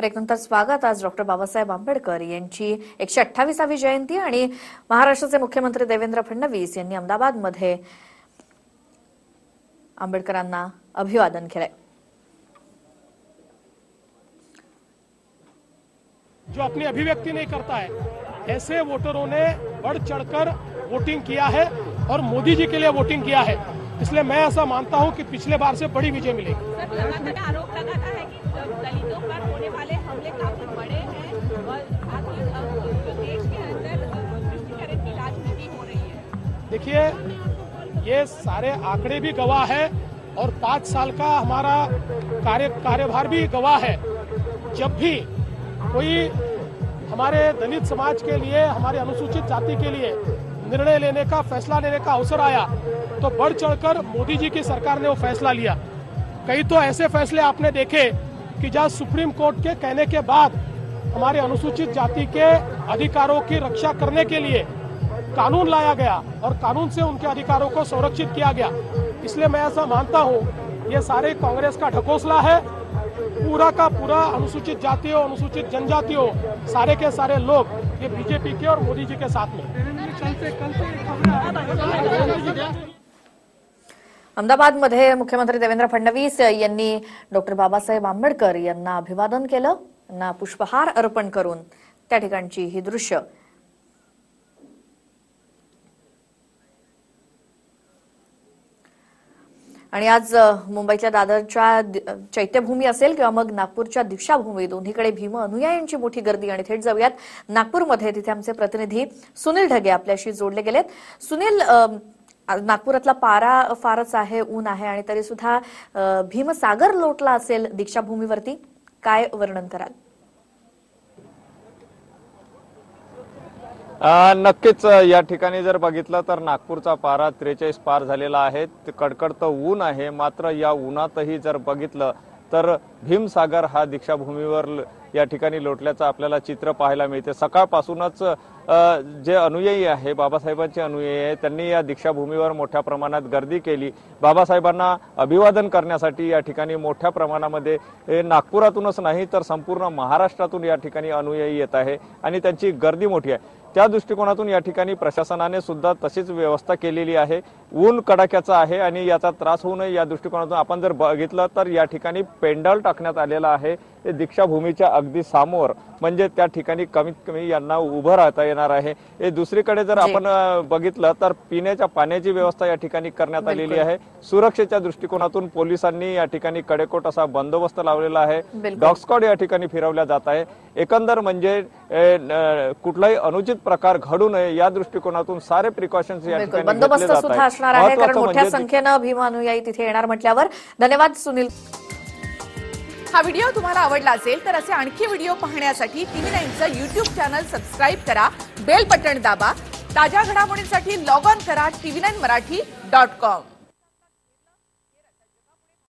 नंतर स्वागत. आज डॉक्टर बाबासाहेब आंबेडकर यांची एकशे अठ्ठावीसावी जयंती आणि महाराष्ट्राचे मुख्यमंत्री देवेंद्र फडणवीस यांनी अहमदाबादमध्ये आंबेडकरांना अभिवादन केलंय. जो अपनी अभिव्यक्ति नहीं करता है ऐसे वोटरों ने बढ़ चढ़कर वोटिंग किया है और मोदी जी के लिए वोटिंग किया है। इसलिए मैं ऐसा मानता हूं कि पिछले बार से बड़ी विजय मिलेगी। सर लगातार आरोप लगाता है कि दलितों पर होने वाले हमले काफी बड़े हैं और साथ ही अ, जो देश के अंदर अ, तुष्टिकरण की राजनीति हो रही है। देखिए ये सारे आंकड़े भी गवाह है और पाँच साल का हमारा कार्य कार्यभार भी गवाह है। जब भी कोई हमारे दलित समाज के लिए हमारे अनुसूचित जाति के लिए निर्णय लेने का फैसला लेने का अवसर आया तो बढ़ चढ़कर मोदी जी की सरकार ने वो फैसला लिया। कई तो ऐसे फैसले आपने देखे कि जहाँ सुप्रीम कोर्ट के कहने के बाद हमारे अनुसूचित जाति के अधिकारों की रक्षा करने के लिए कानून लाया गया और कानून से उनके अधिकारों को संरक्षित किया गया। इसलिए मैं ऐसा मानता हूँ, ये सारे कांग्रेस का ढकोसला है। पूरा का पूरा अनुसूचित जाति हो अनुसूचित जनजाति हो सारे के सारे लोग ये बीजेपी के और मोदी जी के साथ में। अहमदाबादमध्ये मुख्यमंत्री देवेंद्र फडणवीस यांनी डॉक्टर बाबासाहेब आंबेडकर यांना अभिवादन केलं. यांना पुष्पहार अर्पण करून त्या ठिकाणची ही दृश्य आणि आज मुंबईच्या दादरच्या चैत्यभूमी असेल किंवा मग नागपूरच्या दीक्षाभूमी दोन्हीकडे भीम अनुयायांची मोठी गर्दी आणि थेट जाऊयात नागपूरमध्ये. तिथे आमचे प्रतिनिधी सुनील ढगे आपल्याशी जोडले गेलेत. सुनील नागपुरातला पारा फारच आहे ऊन आहे आणि तरी सुद्धा भीमसागर लोटला असेल दीक्षाभूमीवरती. काय वर्णन कराल? नक्कीच या ठिकाणी जर बघितलं तर नागपूरचा पारा त्रेचाळीस पार झालेला आहे. कडकडतं ऊन आहे. मात्र या उन्हातही जर बघितलं तर भीमसागर हा दीक्षाभूमीवर ल- या ठिकाणी लोटल्याचं आपल्याला चित्र पाहायला मिळते. सकाळपासूनच जे अनुयायी आहे बाबासाहेबांचे अनुयायी आहे त्यांनी या दीक्षाभूमीवर मोठ्या प्रमाणात गर्दी केली. बाबासाहेबांना अभिवादन करण्यासाठी या ठिकाणी मोठ्या प्रमाणामध्ये नागपुरातूनच नाही तर संपूर्ण महाराष्ट्रातून या ठिकाणी अनुयायी येत आहे आणि त्यांची गर्दी मोठी आहे. त्या दृष्टिकोनातून या ठिकाणी प्रशासनाने सुद्धा तशीच व्यवस्था केलेली आहे ऊन कडाक्याचा आहे आणि याचा त्रास होऊ नये या दृष्टिकोनातून आपण जर बघितलं तर या ठिकाणी पेंडल टाकण्यात आलेला आहे ते दीक्षाभूमीच्या अगदी समोर म्हणजे त्या ठिकाणी कमीत कमी यांना उभं राहता येणार आहे हे दुसरीकडे जर. आपण बघितलं तर पिण्याच्या पाण्याची व्यवस्था या ठिकाणी करण्यात आलेली. आहे सुरक्षेच्या दृष्टिकोनातून पोलिसांनी या ठिकाणी कडेकोट असा बंदोबस्त लावलेला आहे. डॉग स्क्वॉड या ठिकाणी फिरवल्या जात आहे एकंदर म्हणजे कुठलाही अनुचित प्रकार घडू नये या दृष्टिकोनातून सारे प्रिकॉशन्स या बिलकुल. ठिकाणी बंदोबस्त सुद्धा. असणार आहे कारण मोठ्या म्हणजे संख्येनं भीम अनुयायी तिथे येणार म्हटल्यावर. धन्यवाद सुनील. हा व्हिडिओ तुम्हाला आवडला असेल तर असे आणखी व्हिडिओ पाहण्यासाठी टीव्ही नाईनचं युट्यूब चॅनल सबस्क्राईब करा बेल बटण दाबा ताज्या घडामोडींसाठी लॉग ऑन करा TV nine Marathi dot com